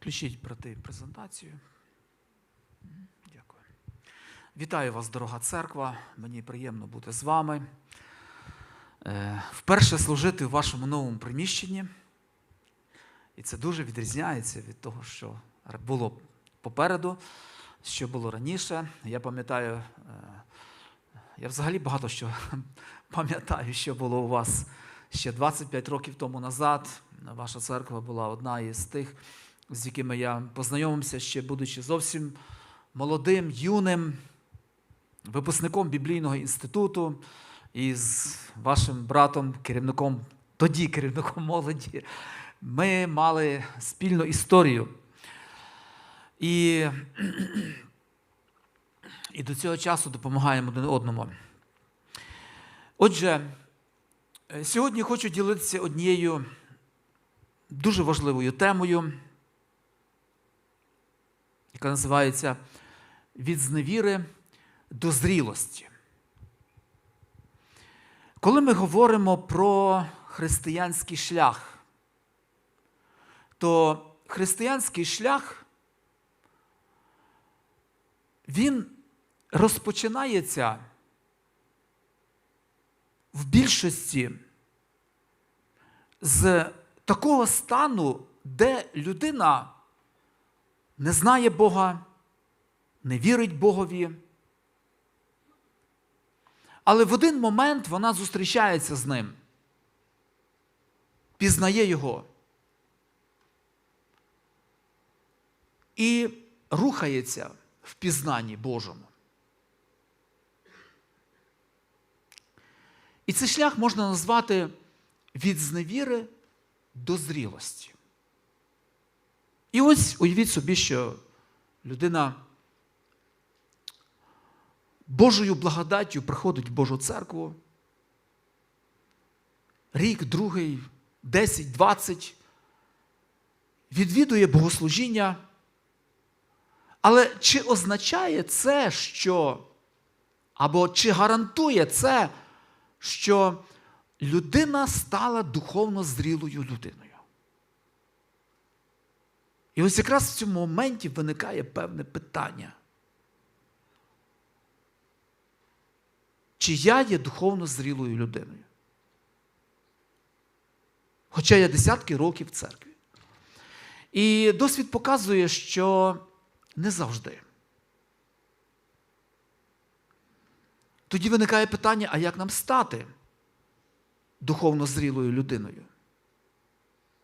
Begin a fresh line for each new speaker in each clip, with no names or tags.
Включіть, брати, презентацію. Дякую. Вітаю вас, дорога церква. Мені приємно бути з вами. Е, Вперше служити в вашому новому приміщенні. І це дуже відрізняється від того, що було попереду, що було раніше. Я пам'ятаю, е, я взагалі багато що пам'ятаю, що було у вас ще 25 років тому назад. Ваша церква була одна із тих, з якими я познайомився, ще будучи зовсім молодим, юним, випускником біблійного інституту і з вашим братом, керівником, тоді керівником молоді. Ми мали спільну історію. І, і до цього часу допомагаємо один одному. Отже, сьогодні хочу ділитися однією дуже важливою темою, яка називається Від зневіри до зрілості. Коли ми говоримо про християнський шлях, то християнський шлях він розпочинається в більшості з такого стану, де людина не знає Бога, не вірить Богові. Але в один момент вона зустрічається з ним, пізнає його і рухається в пізнанні Божому. І цей шлях можна назвати від зневіри до зрілості. І ось уявіть собі, що людина Божою благодаттю приходить в Божу церкву. Рік, другий, 10, 20, відвідує богослужіння. Але чи означає це, що, або чи гарантує це, що людина стала духовно зрілою людиною? І ось якраз в цьому моменті виникає певне питання. Чи я є духовно зрілою людиною? Хоча я десятки років в церкві. І досвід показує, що не завжди. Тоді виникає питання, а як нам стати духовно зрілою людиною?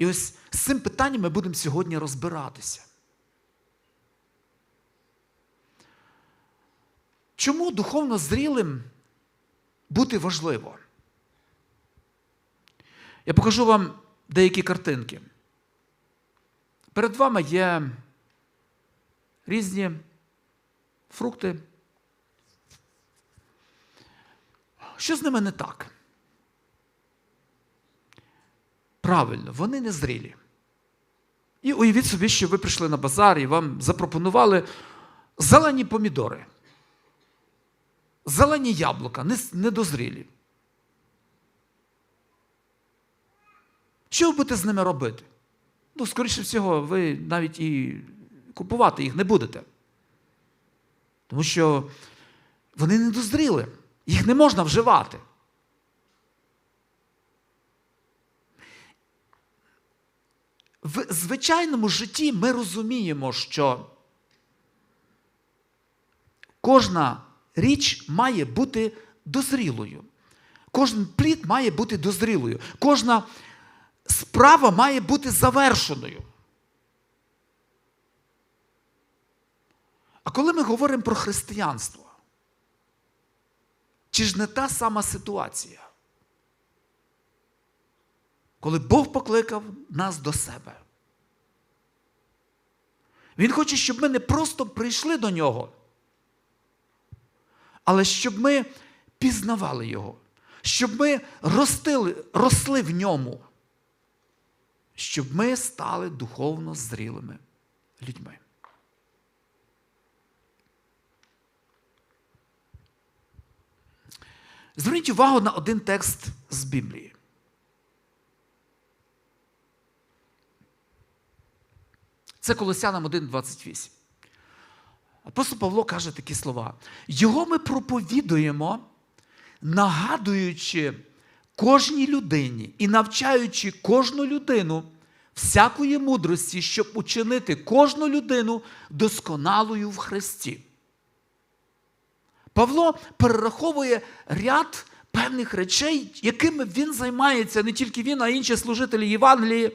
І ось з цим питанням ми будемо сьогодні розбиратися. Чому духовно зрілим бути важливо? Я покажу вам деякі картинки. Перед вами є різні фрукти. Що з ними не так? Правильно, вони не зрілі. І уявіть собі, що ви прийшли на базар і вам запропонували зелені помідори, зелені яблука, недозрілі. Що ви будете з ними робити? Ну, скоріше всього, ви навіть і купувати їх не будете. Тому що вони не дозріли, їх не можна вживати. В звичайному житті ми розуміємо, що кожна річ має бути дозрілою. Кожен плід має бути дозрілою. Кожна справа має бути завершеною. А коли ми говоримо про християнство, чи ж не та сама ситуація? Коли Бог покликав нас до себе. Він хоче, щоб ми не просто прийшли до нього, але щоб ми пізнавали Його, щоб ми ростили, росли в ньому, щоб ми стали духовно зрілими людьми. Зверніть увагу на один текст з Біблії. Це Колосянам 1,28. Апостол Павло каже такі слова. Його ми проповідуємо, нагадуючи кожній людині і навчаючи кожну людину всякої мудрості, щоб учинити кожну людину досконалою в Христі. Павло перераховує ряд певних речей, якими він займається, не тільки він, а інші служителі Євангелії.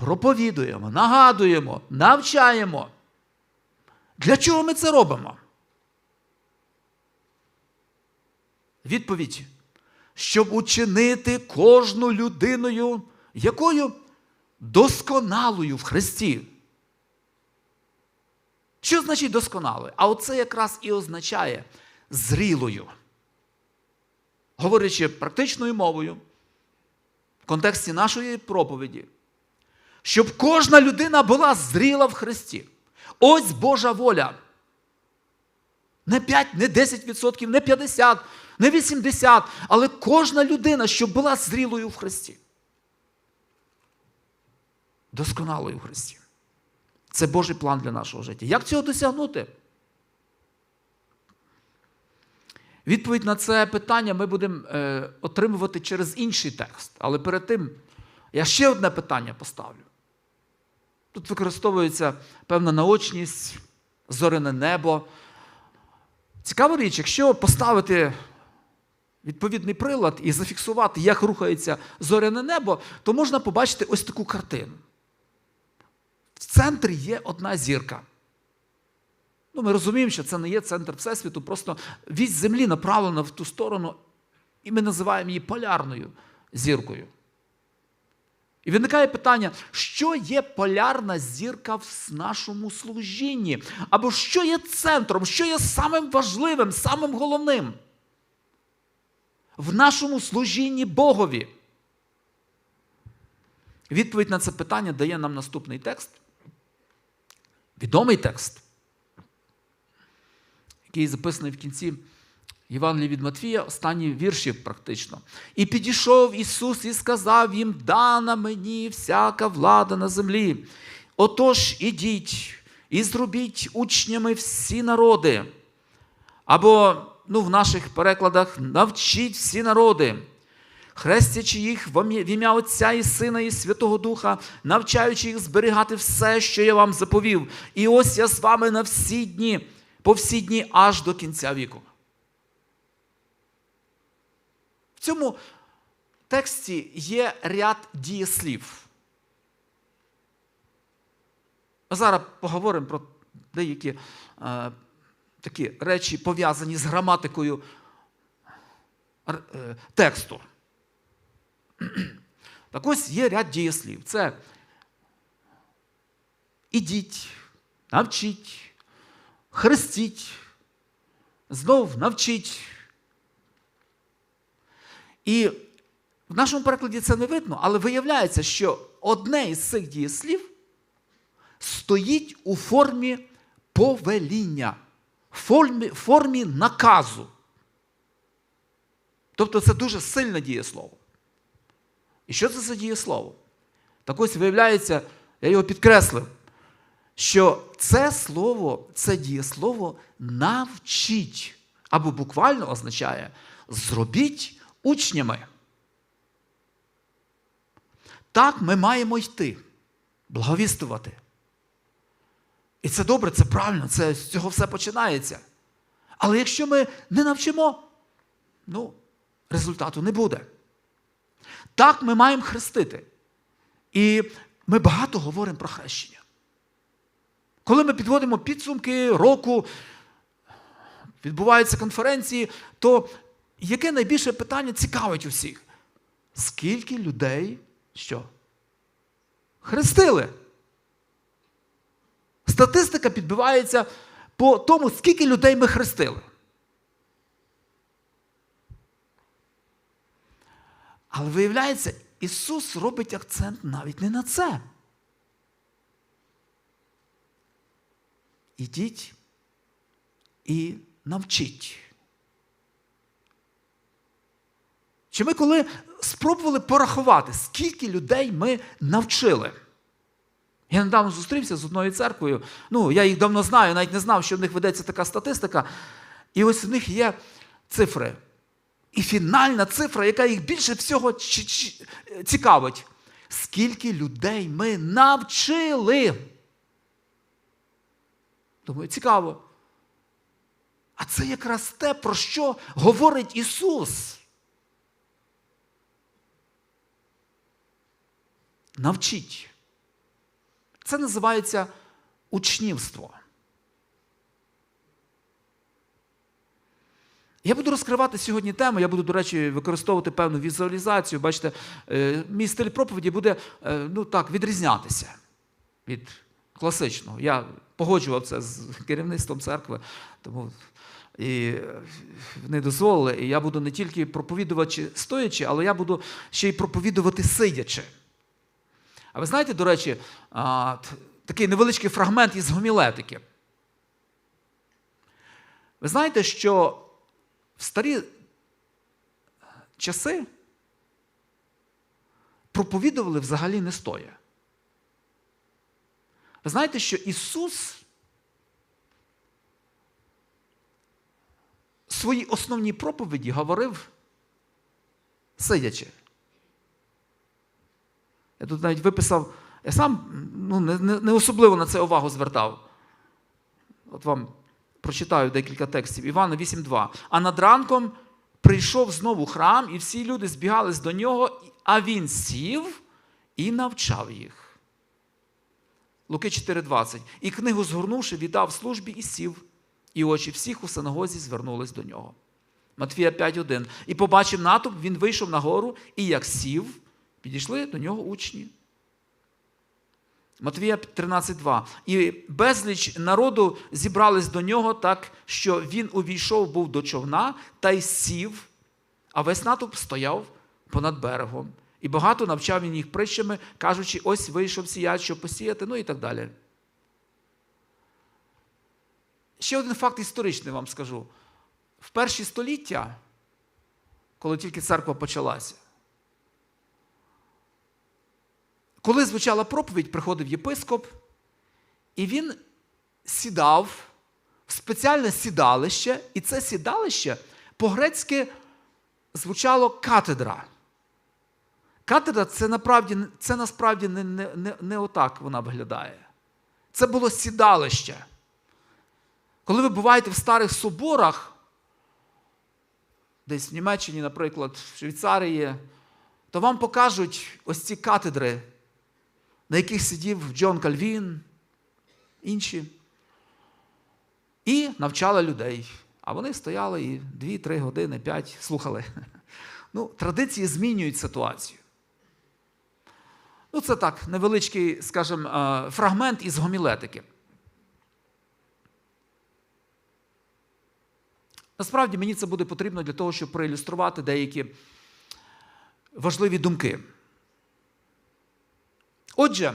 Проповідуємо, нагадуємо, навчаємо. Для чого ми це робимо? Відповідь. Щоб учинити кожну людиною, якою досконалою в Христі. Що значить досконалою? А оце якраз і означає зрілою. Говорячи практичною мовою, в контексті нашої проповіді, щоб кожна людина була зріла в Христі. Ось Божа воля. Не 5, не 10%, не 50, не 80, але кожна людина, щоб була зрілою в Христі. Досконалою в Христі. Це Божий план для нашого життя. Як цього досягнути? Відповідь на це питання ми будемо е, отримувати через інший текст. Але перед тим я ще одне питання поставлю. Тут використовується певна наочність, зоряне небо. Цікава річ, якщо поставити відповідний прилад і зафіксувати, як рухається зоряне небо, то можна побачити ось таку картину. В центрі є одна зірка. Ну, Ми розуміємо, що це не є центр Всесвіту, просто вісь землі направлена в ту сторону, і ми називаємо її полярною зіркою. І виникає питання, що є полярна зірка в нашому служінні? Або що є центром, що є самим важливим, самим головним в нашому служінні Богові? Відповідь на це питання дає нам наступний текст. Відомий текст, який записаний в кінці Євангелії від Матвія, останні вірші практично. І підійшов Ісус і сказав їм: дана мені всяка влада на землі. Отож, ідіть і зробіть учнями всі народи. Або, ну, в наших перекладах, навчіть всі народи, хрестячи їх в ім'я Отця і Сина, і Святого Духа, навчаючи їх зберігати все, що я вам заповів. І ось я з вами на всі дні, по всі дні аж до кінця віку. В цьому тексті є ряд дієслів. Зараз поговоримо про деякі е, такі речі, пов'язані з граматикою е, тексту. Так ось є ряд дієслів. Це ідіть, навчіть, хрестіть, знов навчіть. І в нашому перекладі це не видно, але виявляється, що одне із цих дієслів стоїть у формі повеління, формі, формі наказу. Тобто це дуже сильне дієслово. І що це за дієслово? Так ось виявляється, я його підкреслив, що це слово, це дієслово навчіть, або буквально означає зробіть учнями. Так ми маємо йти, благовістувати. І це добре, це правильно, це, з цього все починається. Але якщо ми не навчимо, ну, результату не буде. Так ми маємо хрестити. І ми багато говоримо про хрещення. Коли ми підводимо підсумки року, відбуваються конференції, то яке найбільше питання цікавить усіх? Скільки людей що? Хрестили? Статистика підбивається по тому, скільки людей ми хрестили. Але виявляється, Ісус робить акцент навіть не на це. Ідіть і навчіть. Чи ми коли спробували порахувати, скільки людей ми навчили? Я недавно зустрівся з одною церквою. Ну, я їх давно знаю, навіть не знав, що в них ведеться така статистика. І ось в них є цифри. І фінальна цифра, яка їх більше всього цікавить. Скільки людей ми навчили? Думаю, цікаво. А це якраз те, про що говорить Ісус. Навчіть. Це називається учнівство. Я буду розкривати сьогодні тему, я буду, до речі, використовувати певну візуалізацію. Бачите, е, мій стиль проповіді буде е, ну, так, відрізнятися від класичного. Я погоджував це з керівництвом церкви, тому і е, вони дозволили. І я буду не тільки проповідувати стоячи, але я буду ще й проповідувати сидячи. А ви знаєте, до речі, такий невеличкий фрагмент із гомілетики. Ви знаєте, що в старі часи проповідували взагалі не стоя. Ви знаєте, що Ісус свої основні проповіді говорив сидячи. Я тут навіть виписав, я сам ну, не, не, особливо на це увагу звертав. От вам прочитаю декілька текстів. Івана 8.2. А над ранком прийшов знову храм, і всі люди збігались до нього, а він сів і навчав їх. Луки 4.20. І книгу згорнувши, віддав службі і сів, і очі всіх у синагозі звернулись до нього. Матфія 5.1. І побачив натовп, він вийшов на гору, і як сів, підійшли до нього учні. Матвія 13.2. І безліч народу зібрались до нього так, що він увійшов був до човна та й сів, а весь натовп стояв понад берегом. І багато навчав він їх притчами, кажучи, ось вийшов сіяч, щоб посіяти, ну і так далі. Ще один факт історичний вам скажу. В перші століття, коли тільки церква почалася, коли звучала проповідь, приходив єпископ, і він сідав в спеціальне сідалище, і це сідалище по-грецьки звучало катедра. Катедра це насправді, це насправді не, не, не отак вона виглядає. Це було сідалище. Коли ви буваєте в старих соборах, десь в Німеччині, наприклад, в Швейцарії, то вам покажуть ось ці катедри, на яких сидів Джон Кальвін, інші, і навчали людей. А вони стояли і 2-3 години, 5 слухали. Ну, Традиції змінюють ситуацію. Ну, це так, невеличкий, скажімо, е, фрагмент із гомілетики. Насправді мені це буде потрібно для того, щоб проілюструвати деякі важливі думки. Отже,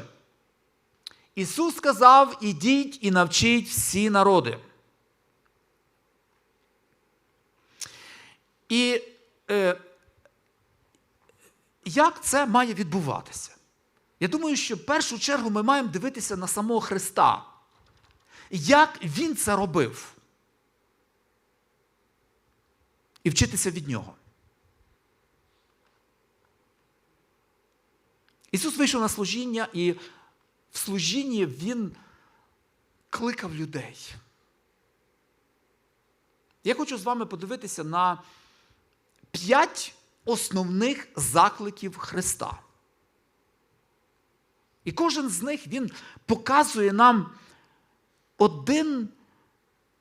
Ісус сказав: ідіть і навчіть всі народи. І е, як це має відбуватися? Я думаю, що в першу чергу ми маємо дивитися на самого Христа. Як Він це робив? І вчитися від нього. Ісус вийшов на служіння, і в служінні Він кликав людей. Я хочу з вами подивитися на п'ять основних закликів Христа. І кожен з них Він показує нам один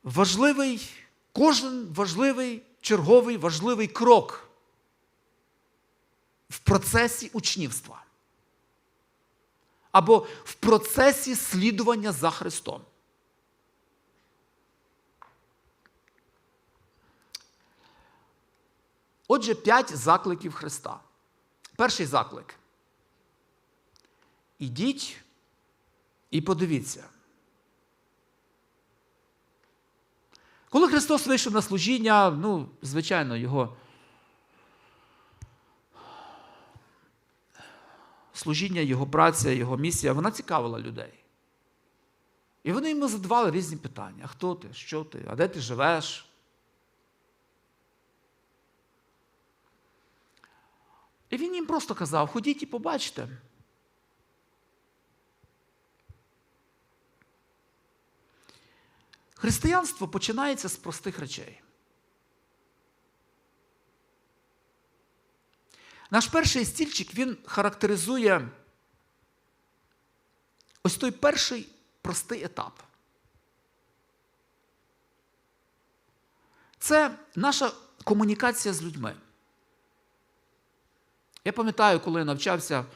важливий, кожен важливий, черговий важливий крок в процесі учнівства або в процесі слідування за Христом. Отже, п'ять закликів Христа. Перший заклик. Ідіть і подивіться. Коли Христос вийшов на служіння, ну, звичайно, його служіння, його праця, його місія, вона цікавила людей. І вони йому задавали різні питання: а хто ти? Що ти? А де ти живеш? І він їм просто казав: ходіть і побачите. Християнство починається з простих речей. Наш перший стільчик він характеризує ось той перший простий етап. Це наша комунікація з людьми. Я пам'ятаю, коли я навчався в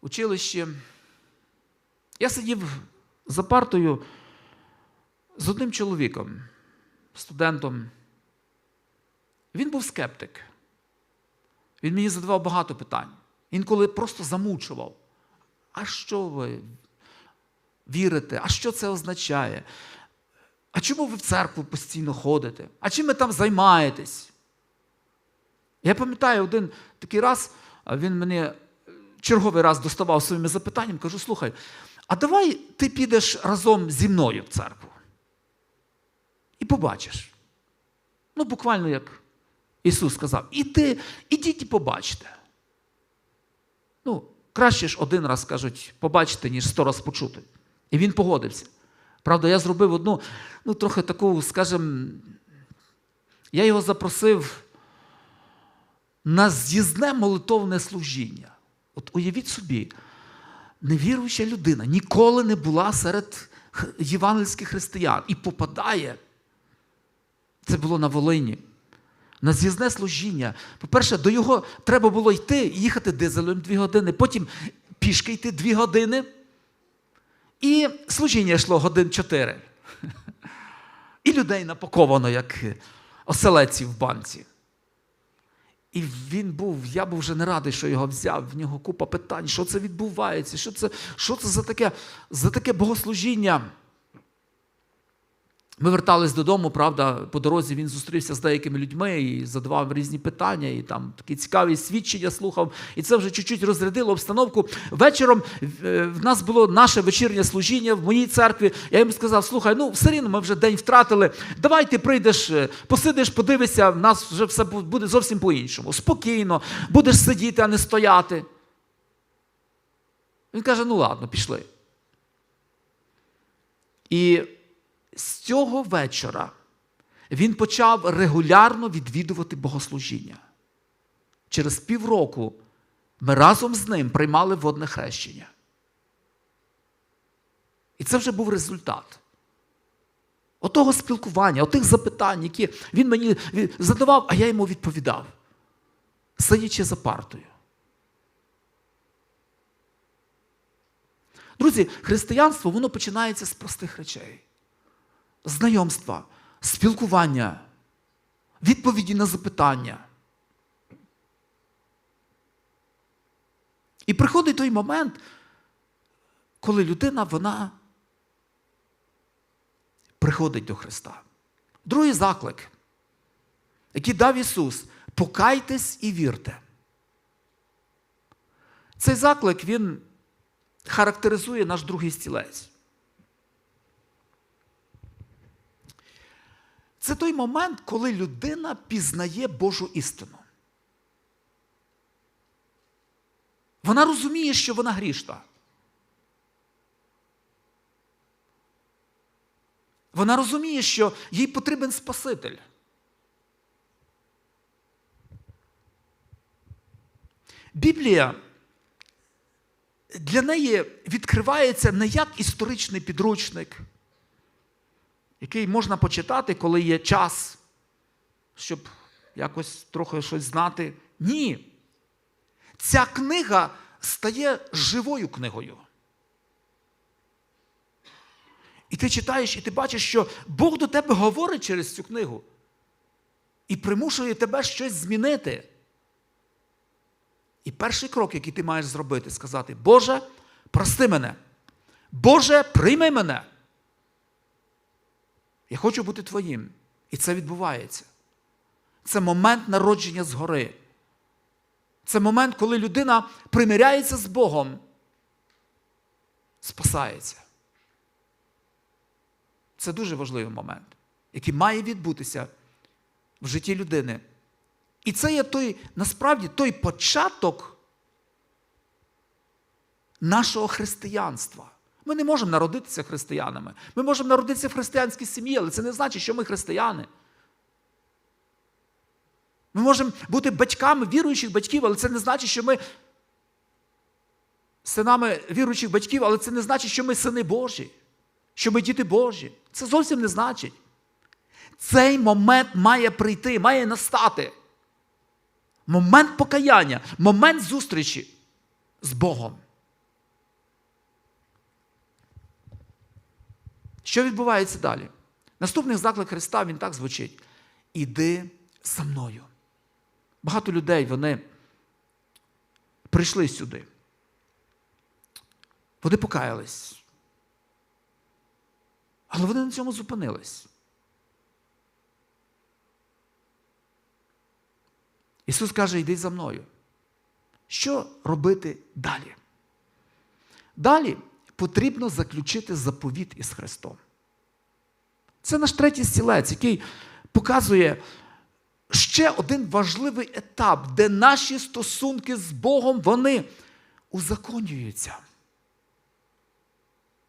училищі, я сидів за партою з одним чоловіком, студентом. Він був скептик. Він мені задавав багато питань. Інколи просто замучував. А що ви вірите? А що це означає? А чому ви в церкву постійно ходите? А чим ви там займаєтесь? Я пам'ятаю один такий раз, він мене черговий раз доставав своїми запитаннями, кажу: слухай, а давай ти підеш разом зі мною в церкву. І побачиш. Ну, буквально як Ісус сказав, іди, ідіть і побачте. Ну, краще ж один раз кажуть, побачити, ніж сто раз почути. І він погодився. Правда, я зробив одну, ну, трохи таку, скажімо, я його запросив на з'їзне молитовне служіння. От уявіть собі, невіруюча людина ніколи не була серед євангельських християн і попадає. Це було на Волині. На з'їзне служіння. По-перше, до його треба було йти, і їхати дизелем дві години, потім пішки йти дві години. І служіння йшло годин чотири. І людей напаковано, як оселеці в банці. І він був, я був вже не радий, що його взяв. В нього купа питань, що це відбувається, що це що це за таке, за таке богослужіння. Ми вертались додому, правда, по дорозі він зустрівся з деякими людьми і задавав різні питання, і там такі цікаві свідчення слухав. І це вже чуть-чуть розрядило обстановку. Вечором в нас було наше вечірнє служіння в моїй церкві. Я йому сказав: слухай, ну все рівно ми вже день втратили. Давай ти прийдеш, посидиш, подивишся, в нас вже все буде зовсім по-іншому. Спокійно, будеш сидіти, а не стояти. Він каже: ну ладно, пішли. І з цього вечора він почав регулярно відвідувати богослужіння. Через півроку ми разом з ним приймали водне хрещення. І це вже був результат. Отого спілкування, отих запитань, які він мені задавав, а я йому відповідав, сидячи за партою. Друзі, християнство воно починається з простих речей знайомства, спілкування, відповіді на запитання. І приходить той момент, коли людина вона приходить до Христа. Другий заклик, який дав Ісус, покайтесь і вірте. Цей заклик, він характеризує наш другий стілець. Це той момент, коли людина пізнає Божу істину. Вона розуміє, що вона грішна. Вона розуміє, що їй потрібен Спаситель. Біблія для неї відкривається не як історичний підручник який можна почитати, коли є час, щоб якось трохи щось знати. Ні. Ця книга стає живою книгою. І ти читаєш, і ти бачиш, що Бог до тебе говорить через цю книгу і примушує тебе щось змінити. І перший крок, який ти маєш зробити, сказати: Боже, прости мене. Боже, прийми мене. Я хочу бути твоїм. І це відбувається. Це момент народження згори. Це момент, коли людина примиряється з Богом, спасається. Це дуже важливий момент, який має відбутися в житті людини. І це є той, насправді той початок нашого християнства. Ми не можемо народитися християнами. Ми можемо народитися в християнській сім'ї, але це не значить, що ми християни. Ми можемо бути батьками віруючих батьків, але це не значить, що ми синами віруючих батьків, але це не значить, що ми сини Божі, що ми діти Божі. Це зовсім не значить. Цей момент має прийти, має настати. Момент покаяння, момент зустрічі з Богом. Що відбувається далі? Наступний заклик Христа він так звучить: Іди за мною. Багато людей вони прийшли сюди. Вони покаялись. Але вони на цьому зупинились. Ісус каже, йди за мною. Що робити далі? Далі потрібно заключити заповіт із Христом. Це наш третій стілець, який показує ще один важливий етап, де наші стосунки з Богом вони узаконюються.